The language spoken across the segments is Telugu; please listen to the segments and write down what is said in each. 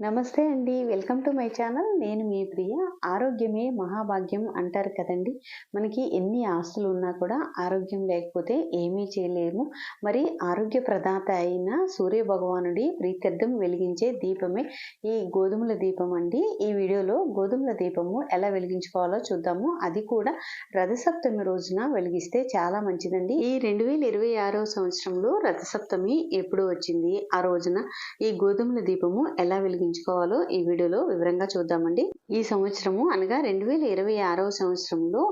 నమస్తే అండి. Welcome to my channel. నేను మీ ప్రియ. ఆరోగ్యమే మహాభాగ్యం అంటారు కదండి. మనకి ఎన్ని ఆస్తులు ఉన్నా కూడా ఆరోగ్యం లేకపోతే ఏమీ చేయలేము. మరి ఆరోగ్య ప్రదాత అయిన సూర్య భగవానుడి ప్రీత్యర్థం వెలిగించే దీపమే ఈ గోధుమల దీపం అండి. ఈ వీడియోలో గోధుమల దీపము ఎలా వెలిగించుకోవాలో చూద్దాము. అది కూడా రథసప్తమి రోజున వెలిగిస్తే చాలా మంచిదండి. ఈ రెండు వేల ఇరవై ఆరో సంవత్సరంలో రథసప్తమి ఎప్పుడు వచ్చింది? ఆ రోజున ఈ గోధుమల దీపము ఎలా ఎంచుకోవాలో ఈ వీడియోలో వివరంగా చూద్దామండి. ఈ సంవత్సరము అనగా రెండు వేల ఇరవై ఆరవ సంవత్సరంలో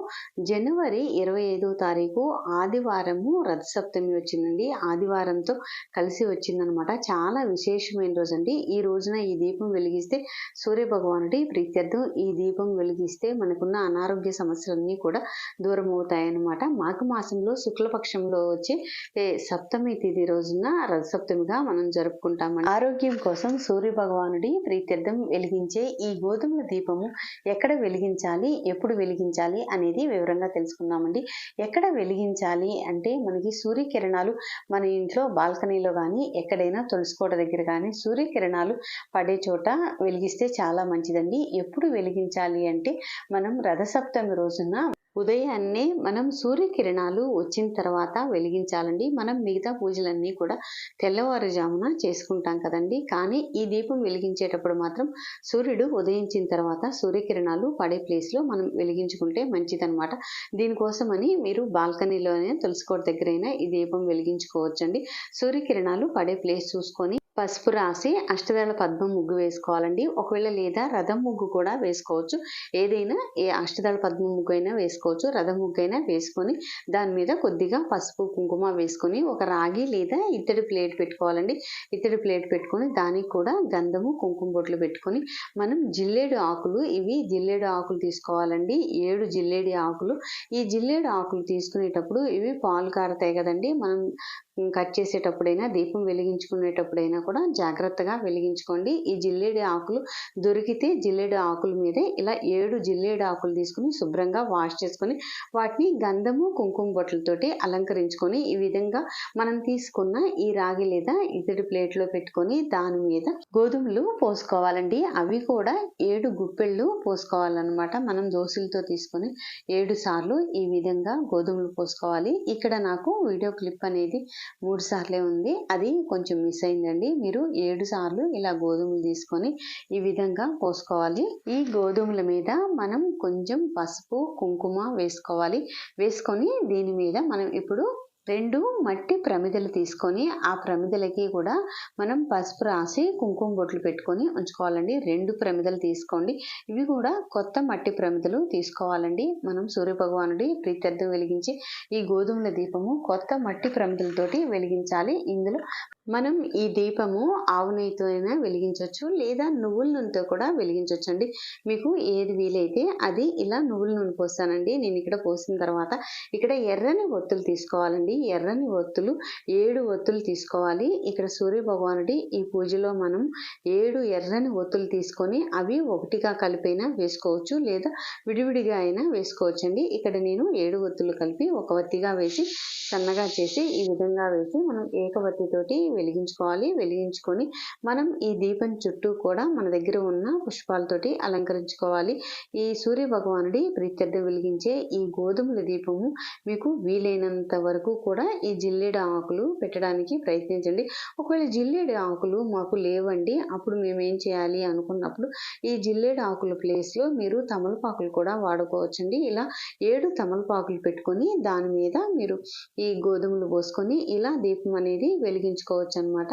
జనవరి ఇరవై ఐదో తారీఖు ఆదివారము రథసప్తమి వచ్చిందండి. ఆదివారంతో కలిసి వచ్చిందనమాట. చాలా విశేషమైన రోజు అండి ఈ రోజున ఈ దీపం వెలిగిస్తే సూర్య భగవానుడి ప్రీత్యర్థం. ఈ దీపం వెలిగిస్తే మనకున్న అనారోగ్య సమస్యలన్నీ కూడా దూరం అవుతాయన్నమాట మాఘ మాసంలో శుక్లపక్షంలో వచ్చే సప్తమి తిథి రోజున రథసప్తమిగా మనం జరుపుకుంటామండి. ఆరోగ్యం కోసం సూర్య భగవానుడి ప్రీత్యర్థం వెలిగించే ఈ గోధుమల దీపము ఎక్కడ వెలిగించాలి ఎప్పుడు వెలిగించాలి అనేది వివరంగా తెలుసుకున్నామండి ఎక్కడ వెలిగించాలి అంటే మనకి సూర్యకిరణాలు మన ఇంట్లో బాల్కనీలో కానీ ఎక్కడైనా తులసికోట దగ్గర కానీ సూర్యకిరణాలు పడే చోట వెలిగిస్తే చాలా మంచిదండి. ఎప్పుడు వెలిగించాలి అంటే మనం రథసప్తమి రోజున ఉదయాన్నే మనం సూర్యకిరణాలు వచ్చిన తర్వాత వెలిగించాలండి. మనం మిగతా పూజలన్నీ కూడా తెల్లవారుజామున చేసుకుంటాం కదండి. కానీ ఈ దీపం వెలిగించేటప్పుడు మాత్రం సూర్యుడు ఉదయించిన తర్వాత సూర్యకిరణాలు పడే ప్లేస్లో మనం వెలిగించుకుంటే మంచిదనమాట దీనికోసమని మీరు బాల్కనీలోనే తులసికోట దగ్గరైనా ఈ దీపం వెలిగించుకోవచ్చండి. సూర్యకిరణాలు పడే ప్లేస్ చూసుకొని పసుపు రాసి అష్టదళ పద్మం ముగ్గు వేసుకోవాలండి. ఒకవేళ లేదా రథం ముగ్గు కూడా వేసుకోవచ్చు. ఏదైనా ఏ అష్టదళ పద్మం ముగ్గు అయినా వేసుకోవచ్చు. రథం ముగ్గు అయినా వేసుకొని దాని మీద కొద్దిగా పసుపు కుంకుమ వేసుకొని ఒక రాగి లేదా ఇత్తడి ప్లేట్ పెట్టుకోవాలండి. ఇత్తడి ప్లేట్ పెట్టుకొని దానికి కూడా గంధము కుంకుమ బొట్లు పెట్టుకొని మనం జిల్లేడు ఆకులు ఇవి జిల్లేడు ఆకులు తీసుకోవాలండి. ఏడు జిల్లేడి ఆకులు. ఈ జిల్లేడు ఆకులు తీసుకునేటప్పుడు ఇవి పాలు కారతాయి కదండి. మనం కట్ చేసేటప్పుడైనా దీపం వెలిగించుకునేటప్పుడైనా కూడా జాగ్రత్తగా వెలిగించుకోండి. ఈ జిల్లేడు ఆకులు దొరికితే జిల్లేడు ఆకుల మీదే ఇలా ఏడు జిల్లేడు ఆకులు తీసుకుని శుభ్రంగా వాష్ చేసుకొని వాటిని గంధము కుంకుమ బొట్లతోటి అలంకరించుకొని ఈ విధంగా మనం తీసుకున్న ఈ రాగి లేదా ఇతడి ప్లేట్లో పెట్టుకొని దాని మీద గోధుమలు పోసుకోవాలండి. అవి కూడా ఏడు గుప్పెళ్ళు పోసుకోవాలన్నమాట. మనం దోశలతో తీసుకొని ఏడు సార్లు ఈ విధంగా గోధుమలు పోసుకోవాలి. ఇక్కడ నాకు వీడియో క్లిప్ అనేది మూడు సార్లే ఉంది. అది కొంచెం మిస్ అయిందండి. మీరు ఏడు సార్లు ఇలా గోధుమలు తీసుకొని ఈ విధంగా పోసుకోవాలి ఈ గోధుమల మీద మనం కొంచెం పసుపు కుంకుమ వేసుకోవాలి. వేసుకొని దీని మీద మనం ఇప్పుడు రెండు మట్టి ప్రమిదలు తీసుకొని ఆ ప్రమిదలకి కూడా మనం పసుపు రాసి కుంకుమ బొట్లు పెట్టుకొని ఉంచుకోవాలండి. రెండు ప్రమిదలు తీసుకోండి. ఇవి కూడా కొత్త మట్టి ప్రమిదలు తీసుకోవాలండి. మనం సూర్య భగవానుడి ప్రీత్యర్థం వెలిగించి ఈ గోధుమల దీపము కొత్త మట్టి ప్రమిదలతోటి వెలిగించాలి. ఇందులో మనం ఈ దీపము ఆవు నెయ్యితో అయినా వెలిగించవచ్చు లేదా నువ్వుల నూనెతో కూడా వెలిగించవచ్చు అండి మీకు ఏది వీలైతే అది ఇలా నువ్వుల నూనె పోస్తానండి. నేను ఇక్కడ పోసిన తర్వాత ఇక్కడ ఎర్రని ఒత్తులు తీసుకోవాలండి. ఎర్రని ఒత్తులు ఏడు ఒత్తులు తీసుకోవాలి. ఇక్కడ సూర్య భగవానుడి ఈ పూజలో మనం ఏడు ఎర్రని ఒత్తులు తీసుకొని అవి ఒకటిగా కలిపైనా వేసుకోవచ్చు లేదా విడివిడిగా అయినా వేసుకోవచ్చు అండి ఇక్కడ నేను ఏడు ఒత్తులు కలిపి ఒక వత్తిగా వేసి సన్నగా చేసి ఈ విధంగా వేసి మనం ఏకవత్తితోటి వెలిగించుకోవాలి. వెలిగించుకొని మనం ఈ దీపం చుట్టూ కూడా మన దగ్గర ఉన్న పుష్పాలతోటి అలంకరించుకోవాలి. ఈ సూర్య భగవానుడి ప్రీత్యర్థం వెలిగించే ఈ గోధుమల దీపము మీకు వీలైనంత వరకు కూడా ఈ జిల్లేడు ఆకులు పెట్టడానికి ప్రయత్నించండి. ఒకవేళ జిల్లేడు ఆకులు మాకు లేవండి అప్పుడు మేము ఏం చేయాలి అనుకున్నప్పుడు ఈ జిల్లేడు ఆకుల ప్లేస్లో మీరు తమలపాకులు కూడా వాడుకోవచ్చండి. ఇలా ఏడు తమలపాకులు పెట్టుకొని దాని మీద మీరు ఈ గోధుమలు పోసుకొని ఇలా దీపం అనేది వెలిగించుకోవచ్చు అనమాట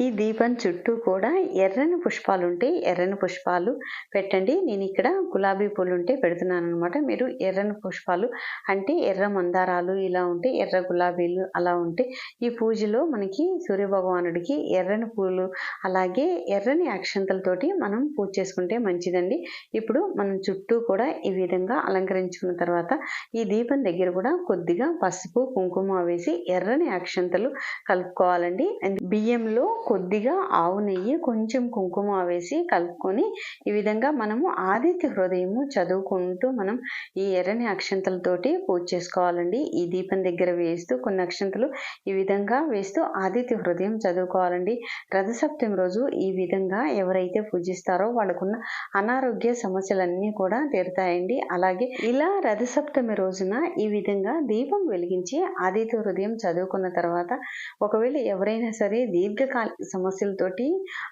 ఈ దీపం చుట్టూ కూడా ఎర్రని పుష్పాలు ఉంటే ఎర్రని పుష్పాలు పెట్టండి. నేను ఇక్కడ గులాబీ పూలు ఉంటే పెడుతున్నాను అనమాట మీరు ఎర్రని పుష్పాలు అంటే ఎర్ర మందారాలు ఇలా ఉంటే ఎర్ర గులాబీలు అలా ఉంటే ఈ పూజలో మనకి సూర్య భగవానుడికి ఎర్రని పూలు అలాగే ఎర్రని అక్షంతలతోటి మనం పూజ చేసుకుంటే మంచిదండి. ఇప్పుడు మనం చుట్టూ కూడా ఈ విధంగా అలంకరించుకున్న తర్వాత ఈ దీపం దగ్గర కూడా కొద్దిగా పసుపు కుంకుమ వేసి ఎర్రని అక్షంతలు కలుపుకోవాలండి. బియ్యంలో కొద్దిగా ఆవు నెయ్యి కొంచెం కుంకుమ వేసి కలుపుకొని ఈ విధంగా మనము ఆదిత్య హృదయము చదువుకుంటూ మనం ఈ ఎర్రని అక్షంతలతోటి పూజ చేసుకోవాలండి. ఈ దీపం దగ్గర వేస్తూ కొన్ని అక్షంతలు ఈ విధంగా వేస్తూ ఆదిత్య హృదయం చదువుకోవాలండి. రథసప్తమి రోజు ఈ విధంగా ఎవరైతే పూజిస్తారో వాళ్ళకున్న అనారోగ్య సమస్యలన్నీ కూడా తీరుతాయండి. అలాగే ఇలా రథసప్తమి రోజున ఈ విధంగా దీపం వెలిగించి ఆదిత్య హృదయం చదువుకున్న తర్వాత ఒకవేళ ఎవరైనా సరే దీర్ఘకాల సమస్యలతోటి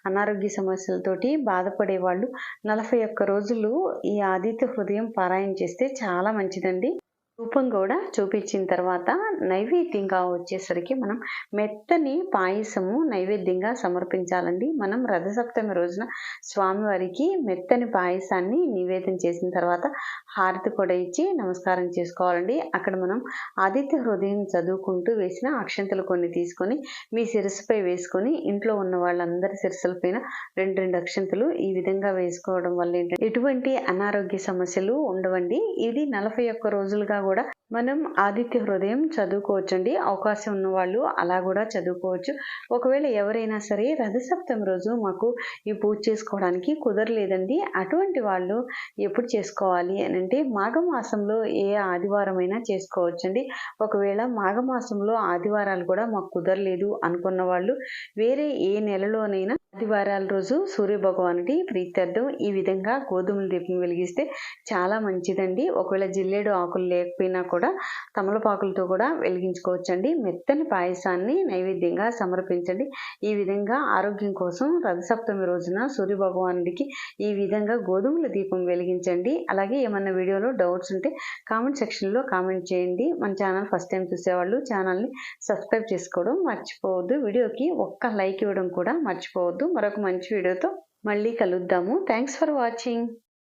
అనారోగ్య సమస్యలతోటి బాధపడే వాళ్ళు నలభై ఒక్క రోజులు ఈ ఆదిత్య హృదయం పారాయణ చేస్తే చాలా మంచిదండి. రూపం కూడా చూపించిన తర్వాత నైవేద్యంగా వచ్చేసరికి మనం మెత్తని పాయసము నైవేద్యంగా సమర్పించాలండి. మనం రథసప్తమి రోజున స్వామివారికి మెత్తని పాయసాన్ని నివేదన చేసిన తర్వాత హారతి కూడా ఇచ్చి నమస్కారం చేసుకోవాలండి. అక్కడ మనం ఆదిత్య హృదయం చదువుకుంటూ వేసిన అక్షంతలు కొన్ని తీసుకొని మీ శిరస్సుపై వేసుకొని ఇంట్లో ఉన్న వాళ్ళందరి శిరస్సుల పైన రెండు రెండు అక్షంతలు ఈ విధంగా వేసుకోవడం వల్ల ఏంటంటే ఎటువంటి అనారోగ్య సమస్యలు ఉండవండి. ఇది నలభై ఒక్క రోజులుగా కూడా మనం ఆదిత్య హృదయం చదువుకోవచ్చండి. అవకాశం ఉన్న వాళ్ళు అలా కూడా చదువుకోవచ్చు. ఒకవేళ ఎవరైనా సరే రథసప్తమి రోజు మాకు ఈ పూజ చేసుకోవడానికి కుదరలేదండి. అటువంటి వాళ్ళు ఎప్పుడు చేసుకోవాలి అని అంటే మాఘమాసంలో ఏ ఆదివారం అయినా చేసుకోవచ్చండి. ఒకవేళ మాఘమాసంలో ఆదివారాలు కూడా మాకు కుదరలేదు అనుకున్న వాళ్ళు వేరే ఏ నెలలోనైనా ఆదివారాల రోజు సూర్యభగవానుడి ప్రీత్యర్థం. ఈ విధంగా గోధుమల దీపం వెలిగిస్తే చాలా మంచిదండి. ఒకవేళ జిల్లేడు ఆకులు లేకపోయినా కూడా తమలపాకులతో కూడా వెలిగించుకోవచ్చండి. మెత్తని పాయసాన్ని నైవేద్యంగా సమర్పించండి. ఈ విధంగా ఆరోగ్యం కోసం రథసప్తమి రోజున సూర్యభగవానుడికి ఈ విధంగా గోధుమల దీపం వెలిగించండి. అలాగే ఏమన్నా వీడియోలో డౌట్స్ ఉంటే కామెంట్ సెక్షన్లో కామెంట్ చేయండి. మన ఛానల్ ఫస్ట్ టైం చూసేవాళ్ళు ఛానల్ని సబ్స్క్రైబ్ చేసుకోవడం మర్చిపోవద్దు. వీడియోకి ఒక్క లైక్ ఇవ్వడం కూడా మర్చిపోవద్దు. మర్చిపోవద్దు మరొక మంచి వీడియోతో మళ్ళీ కలుద్దాము. Thanks for watching